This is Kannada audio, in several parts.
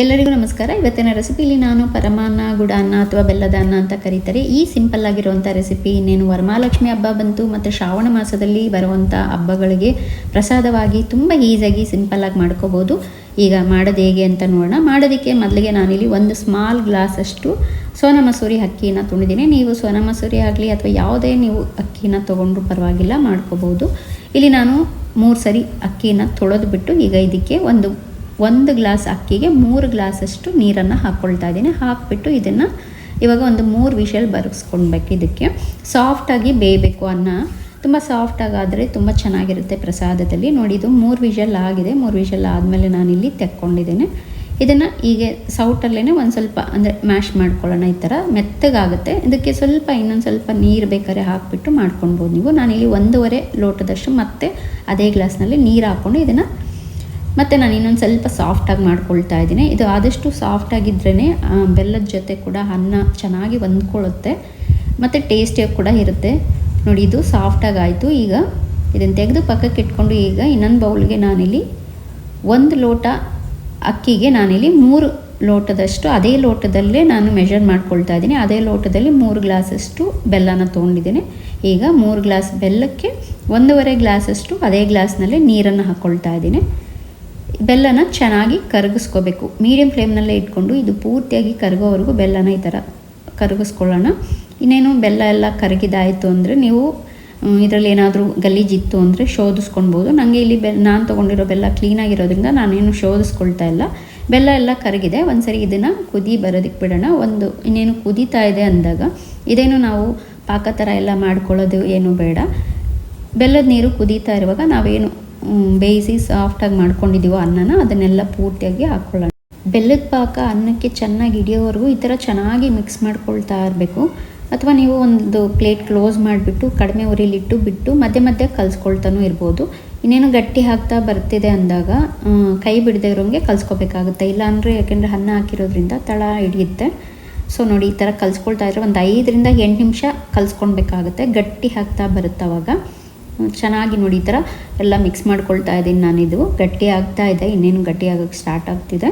ಎಲ್ಲರಿಗೂ ನಮಸ್ಕಾರ. ಇವತ್ತಿನ ರೆಸಿಪಿಲಿ ನಾನು ಪರಮಾನ್ನ ಗುಡ ಅನ್ನ ಅಥವಾ ಬೆಲ್ಲದ ಅನ್ನ ಅಂತ ಕರೀತಾರೆ. ಈ ಸಿಂಪಲ್ ಆಗಿರುವಂಥ ರೆಸಿಪಿ ಇನ್ನೇನು ವರಮಹಾಲಕ್ಷ್ಮಿ ಹಬ್ಬ ಬಂತು ಮತ್ತು ಶ್ರಾವಣ ಮಾಸದಲ್ಲಿ ಬರುವಂಥ ಹಬ್ಬಗಳಿಗೆ ಪ್ರಸಾದವಾಗಿ ತುಂಬ ಈಸಿಯಾಗಿ ಸಿಂಪಲ್ಲಾಗಿ ಮಾಡ್ಕೋಬೋದು ಈಗ ಮಾಡೋದು ಹೇಗೆ ಅಂತ ನೋಡೋಣ. ಮಾಡೋದಕ್ಕೆ ಮೊದಲಿಗೆ ನಾನಿಲ್ಲಿ ಒಂದು ಸ್ಮಾಲ್ ಗ್ಲಾಸ್ ಅಷ್ಟು ಸೋನಾ ಮಸೂರಿ ಅಕ್ಕಿನ ತೊಗೊಂಡಿದ್ದೀನಿ ನೀವು ಸೋನಾ ಮಸೂರಿ ಆಗಲಿ ಅಥವಾ ಯಾವುದೇ ನೀವು ಅಕ್ಕಿನ ತೊಗೊಂಡ್ರೂ ಪರವಾಗಿಲ್ಲ ಮಾಡ್ಕೋಬೋದು ಇಲ್ಲಿ ನಾನು ಮೂರು ಸರಿ ಅಕ್ಕಿನ ತೊಳೆದು ಬಿಟ್ಟು ಈಗ ಇದಕ್ಕೆ ಒಂದು ಒಂದು ಗ್ಲಾಸ್ ಅಕ್ಕಿಗೆ ಮೂರು ಗ್ಲಾಸಷ್ಟು ನೀರನ್ನು ಹಾಕ್ಕೊಳ್ತಾ ಇದ್ದೀನಿ. ಹಾಕಿಬಿಟ್ಟು ಇದನ್ನು ಇವಾಗ ಒಂದು ಮೂರು ವಿಷಲ್ ಬರೆಸ್ಕೊಳ್ಬೇಕು ಇದಕ್ಕೆ. ಸಾಫ್ಟಾಗಿ ಬೇಯಬೇಕು ಅನ್ನ. ತುಂಬ ಸಾಫ್ಟಾಗಾದರೆ ತುಂಬ ಚೆನ್ನಾಗಿರುತ್ತೆ ಪ್ರಸಾದದಲ್ಲಿ. ನೋಡಿ, ಇದು ಮೂರು ವಿಷಲ್ ಆಗಿದೆ. ಮೂರು ವಿಷಲ್ ಆದಮೇಲೆ ಇಲ್ಲಿ ತೆಕ್ಕೊಂಡಿದ್ದೇನೆ. ಇದನ್ನು ಹೀಗೆ ಸೌಟಲ್ಲೇ ಒಂದು ಸ್ವಲ್ಪ ಅಂದರೆ ಮ್ಯಾಶ್ ಮಾಡ್ಕೊಳ್ಳೋಣ ಈ ಥರ. ಮೆತ್ತಗಾಗುತ್ತೆ. ಇದಕ್ಕೆ ಸ್ವಲ್ಪ ಇನ್ನೊಂದು ಸ್ವಲ್ಪ ನೀರು ಬೇಕಾದ್ರೆ ಹಾಕಿಬಿಟ್ಟು ಮಾಡ್ಕೊಳ್ಬೋದು ನೀವು. ನಾನಿಲ್ಲಿ ಒಂದೂವರೆ ಲೋಟದಷ್ಟು ಮತ್ತೆ ಅದೇ ಗ್ಲಾಸ್ನಲ್ಲಿ ನೀರು ಹಾಕ್ಕೊಂಡು ಇದನ್ನು ಮತ್ತು ನಾನು ಇನ್ನೊಂದು ಸ್ವಲ್ಪ ಸಾಫ್ಟಾಗಿ ಮಾಡ್ಕೊಳ್ತಾ ಇದ್ದೀನಿ. ಇದು ಆದಷ್ಟು ಸಾಫ್ಟಾಗಿದ್ರೇ ಬೆಲ್ಲದ ಜೊತೆ ಕೂಡ ಅನ್ನ ಚೆನ್ನಾಗಿ ಹೊಂದ್ಕೊಳ್ಳುತ್ತೆ. ಮತ್ತು ಟೇಸ್ಟಿಯಾಗಿ ಕೂಡ ಇರುತ್ತೆ. ನೋಡಿ, ಇದು ಸಾಫ್ಟಾಗಿ ಆಯಿತು. ಈಗ ಇದನ್ನು ತೆಗೆದು ಪಕ್ಕಕ್ಕೆ ಇಟ್ಕೊಂಡು ಈಗ ಇನ್ನೊಂದು ಬೌಲ್ಗೆ ನಾನಿಲ್ಲಿ ಒಂದು ಲೋಟ ಅಕ್ಕಿಗೆ ನಾನಿಲ್ಲಿ ಮೂರು ಲೋಟದಷ್ಟು, ಅದೇ ಲೋಟದಲ್ಲೇ ನಾನು ಮೆಷರ್ ಮಾಡ್ಕೊಳ್ತಾ ಇದ್ದೀನಿ. ಅದೇ ಲೋಟದಲ್ಲಿ ಮೂರು ಗ್ಲಾಸಷ್ಟು ಬೆಲ್ಲನ ತೊಗೊಂಡಿದ್ದೀನಿ. ಈಗ ಮೂರು ಗ್ಲಾಸ್ ಬೆಲ್ಲಕ್ಕೆ ಒಂದೂವರೆ ಗ್ಲಾಸಷ್ಟು ಅದೇ ಗ್ಲಾಸ್ನಲ್ಲಿ ನೀರನ್ನು ಹಾಕ್ಕೊಳ್ತಾ ಇದ್ದೀನಿ. ಬೆಲ್ಲನ ಚೆನ್ನಾಗಿ ಕರಗಿಸ್ಕೋಬೇಕು. ಮೀಡಿಯಮ್ ಫ್ಲೇಮ್ನಲ್ಲೇ ಇಟ್ಕೊಂಡು ಇದು ಪೂರ್ತಿಯಾಗಿ ಕರಗೋವರೆಗೂ ಬೆಲ್ಲನ ಈ ಥರ ಕರಗಿಸ್ಕೊಳ್ಳೋಣ. ಇನ್ನೇನು ಬೆಲ್ಲ ಎಲ್ಲ ಕರಗಿದಾಯಿತು ಅಂದರೆ ನೀವು ಇದರಲ್ಲಿ ಏನಾದರೂ ಗಲೀಜಿತ್ತು ಅಂದರೆ ಶೋಧಿಸ್ಕೊಳ್ಬೋದು. ನನಗೆ ಇಲ್ಲಿ ಬೆ ನಾನು ತೊಗೊಂಡಿರೋ ಬೆಲ್ಲ ಕ್ಲೀನಾಗಿರೋದ್ರಿಂದ ನಾನೇನು ಶೋಧಿಸ್ಕೊಳ್ತಾ ಇಲ್ಲ. ಬೆಲ್ಲ ಎಲ್ಲ ಕರಗಿದೆ. ಒಂದು ಸರಿ ಇದನ್ನು ಕುದಿ ಬರೋದಕ್ಕೆ ಬಿಡೋಣ. ಒಂದು, ಇನ್ನೇನು ಕುದೀತಾ ಇದೆ ಅಂದಾಗ ಇದೇನು ನಾವು ಪಾಕ ಥರ ಎಲ್ಲ ಮಾಡ್ಕೊಳ್ಳೋದು ಏನು ಬೇಡ. ಬೆಲ್ಲದ ನೀರು ಕುದೀತಾ ಇರುವಾಗ ನಾವೇನು ಬೇಯಿಸಿ ಸಾಫ್ಟಾಗಿ ಮಾಡ್ಕೊಂಡಿದ್ದೀವೋ ಅನ್ನನ, ಅದನ್ನೆಲ್ಲ ಪೂರ್ತಿಯಾಗಿ ಹಾಕ್ಕೊಳ್ಳೋಣ ಬೆಲ್ಲದ ಪಾಕ ಅನ್ನಕ್ಕೆ ಚೆನ್ನಾಗಿ ಹಿಡಿಯೋವರೆಗೂ ಈ ಥರ ಚೆನ್ನಾಗಿ ಮಿಕ್ಸ್ ಮಾಡ್ಕೊಳ್ತಾ ಇರಬೇಕು. ಅಥವಾ ನೀವು ಒಂದು ಪ್ಲೇಟ್ ಕ್ಲೋಸ್ ಮಾಡಿಬಿಟ್ಟು, ಕಡಿಮೆ ಉರಿಲಿಟ್ಟು ಬಿಟ್ಟು ಮಧ್ಯೆ ಮಧ್ಯೆ ಕಲಿಸ್ಕೊಳ್ತಾನೂ ಇರ್ಬೋದು. ಇನ್ನೇನು ಗಟ್ಟಿ ಹಾಕ್ತಾ ಬರ್ತಿದೆ ಅಂದಾಗ ಕೈ ಬಿಡದೆ ಇರೋಂಗೆ ಕಲಿಸ್ಕೋಬೇಕಾಗುತ್ತೆ. ಇಲ್ಲಾಂದರೆ ಯಾಕೆಂದರೆ ಅನ್ನ ಹಾಕಿರೋದ್ರಿಂದ ತಳ ಹಿಡಿಯುತ್ತೆ. ಸೊ ನೋಡಿ, ಈ ಥರ ಕಲ್ಸ್ಕೊಳ್ತಾ ಇದ್ರೆ ಒಂದು ಐದರಿಂದ ಎಂಟು ನಿಮಿಷ ಕಲಿಸ್ಕೊಳ್ಬೇಕಾಗುತ್ತೆ. ಗಟ್ಟಿ ಹಾಕ್ತಾ ಬರುತ್ತೆ ಅವಾಗ. ಚೆನ್ನಾಗಿ ನೋಡಿ ಈ ಥರ ಎಲ್ಲ ಮಿಕ್ಸ್ ಮಾಡ್ಕೊಳ್ತಾ ಇದ್ದೀನಿ ನಾನಿದು. ಗಟ್ಟಿ ಆಗ್ತಾ ಇದೆ, ಇನ್ನೇನು ಗಟ್ಟಿ ಆಗೋಕ್ಕೆ ಸ್ಟಾರ್ಟ್ ಆಗ್ತಿದೆ.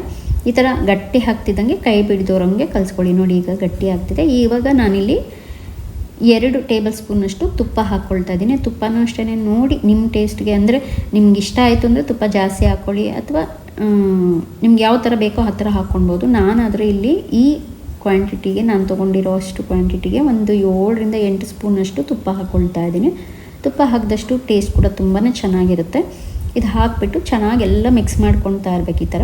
ಈ ಥರ ಗಟ್ಟಿ ಹಾಕ್ತಿದ್ದಂಗೆ ಕೈ ಬಿಡಿದೋರಂಗೆ ಕಲಿಸ್ಕೊಳ್ಳಿ. ನೋಡಿ ಈಗ ಗಟ್ಟಿ ಆಗ್ತಿದೆ. ಇವಾಗ ನಾನಿಲ್ಲಿ ಎರಡು ಟೇಬಲ್ ಸ್ಪೂನಷ್ಟು ತುಪ್ಪ ಹಾಕ್ಕೊಳ್ತಾ ಇದ್ದೀನಿ. ತುಪ್ಪನೂ ಅಷ್ಟೇ ನೋಡಿ ನಿಮ್ಮ ಟೇಸ್ಟ್ಗೆ ಅಂದರೆ ನಿಮ್ಗೆ ಇಷ್ಟ ಆಯಿತು ಅಂದರೆ ತುಪ್ಪ ಜಾಸ್ತಿ ಹಾಕ್ಕೊಳ್ಳಿ ಅಥವಾ ನಿಮ್ಗೆ ಯಾವ ಥರ ಬೇಕೋ ಆ ಥರ ಹಾಕ್ಕೊಳ್ಬೋದು ನಾನಾದರೆ ಇಲ್ಲಿ ಈ ಕ್ವಾಂಟಿಟಿಗೆ ನಾನು ತೊಗೊಂಡಿರೋ ಅಷ್ಟು ಕ್ವಾಂಟಿಟಿಗೆ ಒಂದು ಏಳರಿಂದ ಎಂಟು ಸ್ಪೂನಷ್ಟು ತುಪ್ಪ ಹಾಕ್ಕೊಳ್ತಾ ಇದ್ದೀನಿ. ತುಪ್ಪ ಹಾಕಿದಷ್ಟು ಟೇಸ್ಟ್ ಕೂಡ ತುಂಬಾ ಚೆನ್ನಾಗಿರುತ್ತೆ. ಇದು ಹಾಕಿಬಿಟ್ಟು ಚೆನ್ನಾಗೆಲ್ಲ ಮಿಕ್ಸ್ ಮಾಡ್ಕೊಳ್ತಾ ಇರಬೇಕು ಈ ಥರ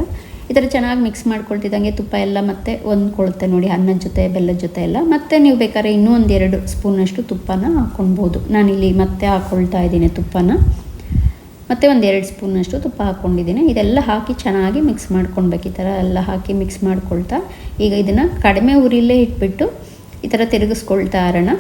ಈ ಥರ ಚೆನ್ನಾಗಿ ಮಿಕ್ಸ್ ಮಾಡ್ಕೊಳ್ತಿದ್ದಂಗೆ ತುಪ್ಪ ಎಲ್ಲ ಮತ್ತೆ ಹೊಂದ್ಕೊಳುತ್ತೆ ನೋಡಿ ಅನ್ನದ ಜೊತೆ, ಬೆಲ್ಲದ ಜೊತೆ ಎಲ್ಲ. ಮತ್ತೆ ನೀವು ಬೇಕಾದ್ರೆ ಇನ್ನೂ ಒಂದು ಎರಡು ಸ್ಪೂನಷ್ಟು ತುಪ್ಪನ ಹಾಕ್ಕೊಳ್ಬೋದು ನಾನಿಲ್ಲಿ ಮತ್ತೆ ಹಾಕ್ಕೊಳ್ತಾ ಇದ್ದೀನಿ ತುಪ್ಪನ. ಮತ್ತೆ ಒಂದು ಎರಡು ಸ್ಪೂನಷ್ಟು ತುಪ್ಪ ಹಾಕ್ಕೊಂಡಿದ್ದೀನಿ ಇದೆಲ್ಲ ಹಾಕಿ ಚೆನ್ನಾಗಿ ಮಿಕ್ಸ್ ಮಾಡ್ಕೊಳ್ಬೇಕು ಈ ಥರ ಎಲ್ಲ ಹಾಕಿ ಮಿಕ್ಸ್ ಮಾಡ್ಕೊಳ್ತಾ. ಈಗ ಇದನ್ನು ಕಡಿಮೆ ಉರಿಲೇ ಇಟ್ಬಿಟ್ಟು ಈ ಥರ ತಿರುಗಿಸ್ಕೊಳ್ತಾ ಇರೋಣ.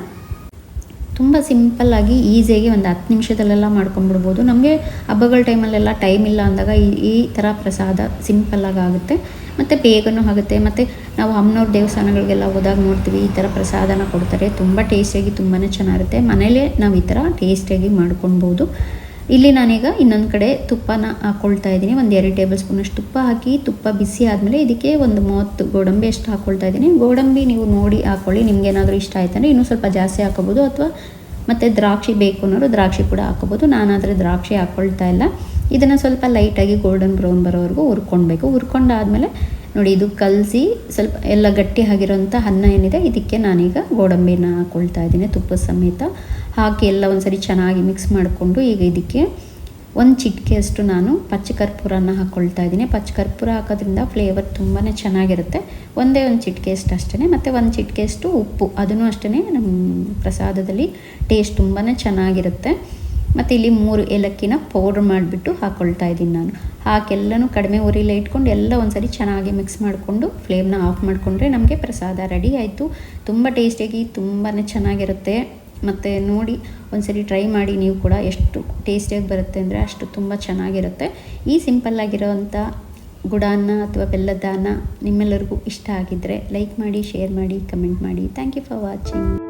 ತುಂಬ ಸಿಂಪಲ್ಲಾಗಿ ಈಸಿಯಾಗಿ ಒಂದು ಹತ್ತು ನಿಮಿಷದಲ್ಲೆಲ್ಲ ಮಾಡ್ಕೊಂಡ್ಬಿಡ್ಬೋದು. ನಮಗೆ ಹಬ್ಬಗಳ ಟೈಮಲ್ಲೆಲ್ಲ ಟೈಮ್ ಇಲ್ಲ ಅಂದಾಗ ಈ ಈ ಥರ ಪ್ರಸಾದ ಸಿಂಪಲ್ಲಾಗಿ ಆಗುತ್ತೆ. ಮತ್ತು ಬೇಗನೂ ಆಗುತ್ತೆ. ಮತ್ತು ನಾವು ಅಮ್ಮನವ್ರ ದೇವಸ್ಥಾನಗಳಿಗೆಲ್ಲ ಹೋದಾಗ ನೋಡ್ತೀವಿ, ಈ ಥರ ಪ್ರಸಾದನ ಕೊಡ್ತಾರೆ. ತುಂಬ ಟೇಸ್ಟಿಯಾಗಿ ತುಂಬಾ ಚೆನ್ನಾಗಿರುತ್ತೆ. ಮನೇಲೇ ನಾವು ಈ ಥರ ಟೇಸ್ಟಿಯಾಗಿ ಮಾಡ್ಕೊಳ್ಬೋದು ಇಲ್ಲಿ ನಾನೀಗ ಇನ್ನೊಂದು ಕಡೆ ತುಪ್ಪನ ಹಾಕ್ಕೊಳ್ತಾ ಇದ್ದೀನಿ. ಒಂದು ಎರಡು ಟೇಬಲ್ ಸ್ಪೂನಷ್ಟು ತುಪ್ಪ ಹಾಕಿ, ತುಪ್ಪ ಬಿಸಿ ಆದಮೇಲೆ ಇದಕ್ಕೆ ಒಂದು ಮೂವತ್ತು ಗೋಡಂಬಿ ಅಷ್ಟು ಹಾಕ್ಕೊಳ್ತಾ ಇದ್ದೀನಿ. ಗೋಡಂಬಿ ನೀವು ನೋಡಿ ಹಾಕ್ಕೊಳ್ಳಿ ನಿಮ್ಗೆ ಏನಾದರೂ ಇಷ್ಟ ಆಯ್ತಂದರೆ ಇನ್ನೂ ಸ್ವಲ್ಪ ಜಾಸ್ತಿ ಹಾಕೋಬೋದು ಅಥವಾ ಮತ್ತು ದ್ರಾಕ್ಷಿ ಬೇಕು ಅನ್ನೋರು ದ್ರಾಕ್ಷಿ ಕೂಡ ಹಾಕೋಬೋದು ನಾನಾದರೆ ದ್ರಾಕ್ಷಿ ಹಾಕ್ಕೊಳ್ತಾ ಇಲ್ಲ. ಇದನ್ನು ಸ್ವಲ್ಪ ಲೈಟಾಗಿ ಗೋಲ್ಡನ್ ಬ್ರೌನ್ ಬರೋವರೆಗೂ ಹುರ್ಕೊಳ್ಬೇಕು. ಹುರ್ಕೊಂಡಾದಮೇಲೆ ನೋಡಿ, ಇದು ಕಲಸಿ ಸ್ವಲ್ಪ ಎಲ್ಲ ಗಟ್ಟಿ ಆಗಿರೋಂಥ ಅನ್ನ ಏನಿದೆ, ಇದಕ್ಕೆ ನಾನೀಗ ಗೋಡಂಬಿನ ಹಾಕ್ಕೊಳ್ತಾ ಇದ್ದೀನಿ, ತುಪ್ಪ ಸಮೇತ. ಹಾಕಿ ಎಲ್ಲ ಒಂದ್ಸರಿ ಚೆನ್ನಾಗಿ ಮಿಕ್ಸ್ ಮಾಡಿಕೊಂಡು ಈಗ ಇದಕ್ಕೆ ಒಂದು ಚಿಟಿಕೆಯಷ್ಟು ನಾನು ಪಚ್ಚ ಕರ್ಪೂರನ ಹಾಕ್ಕೊಳ್ತಾ ಇದ್ದೀನಿ. ಪಚ್ಚ ಕರ್ಪೂರ ಹಾಕೋದ್ರಿಂದ ಫ್ಲೇವರ್ ತುಂಬಾ ಚೆನ್ನಾಗಿರುತ್ತೆ. ಒಂದೇ ಒಂದು ಚಿಟಿಕೆಯಷ್ಟು ಅಷ್ಟೇ ಮತ್ತು ಒಂದು ಚಿಟಿಕೆಯಷ್ಟು ಉಪ್ಪು. ಅದನ್ನು ಅಷ್ಟೇ ನಮ್ಮ ಪ್ರಸಾದದಲ್ಲಿ ಟೇಸ್ಟ್ ತುಂಬಾ ಚೆನ್ನಾಗಿರುತ್ತೆ. ಮತ್ತು ಇಲ್ಲಿ ಮೂರು ಏಲಕ್ಕಿನ ಪೌಡ್ರ್ ಮಾಡಿಬಿಟ್ಟು ಹಾಕ್ಕೊಳ್ತಾ ಇದ್ದೀನಿ ನಾನು. ಹಾಕೆಲ್ಲನೂ ಕಡಿಮೆ ಉರಿಲೇ ಇಟ್ಕೊಂಡು ಎಲ್ಲ ಒಂದ್ಸರಿ ಚೆನ್ನಾಗಿ ಮಿಕ್ಸ್ ಮಾಡಿಕೊಂಡು ಫ್ಲೇಮ್ನ ಆಫ್ ಮಾಡಿಕೊಂಡ್ರೆ ನಮಗೆ ಪ್ರಸಾದ ರೆಡಿ ಆಯಿತು. ತುಂಬ ಟೇಸ್ಟಿಯಾಗಿ ತುಂಬಾ ಚೆನ್ನಾಗಿರುತ್ತೆ. ಮತ್ತು ನೋಡಿ, ಒಂದ್ಸರಿ ಟ್ರೈ ಮಾಡಿ ನೀವು ಕೂಡ ಎಷ್ಟು ಟೇಸ್ಟಿಯಾಗಿ ಬರುತ್ತೆ ಅಂದರೆ ಅಷ್ಟು ತುಂಬ ಚೆನ್ನಾಗಿರುತ್ತೆ. ಈ ಸಿಂಪಲ್ಲಾಗಿರೋವಂಥ ಗುಡಾನ್ನ ಅಥವಾ ಬೆಲ್ಲದಾನ ನಿಮ್ಮೆಲ್ಲರಿಗೂ ಇಷ್ಟ ಆಗಿದ್ದರೆ ಲೈಕ್ ಮಾಡಿ ಶೇರ್ ಮಾಡಿ ಕಮೆಂಟ್ ಮಾಡಿ. Thank you for watching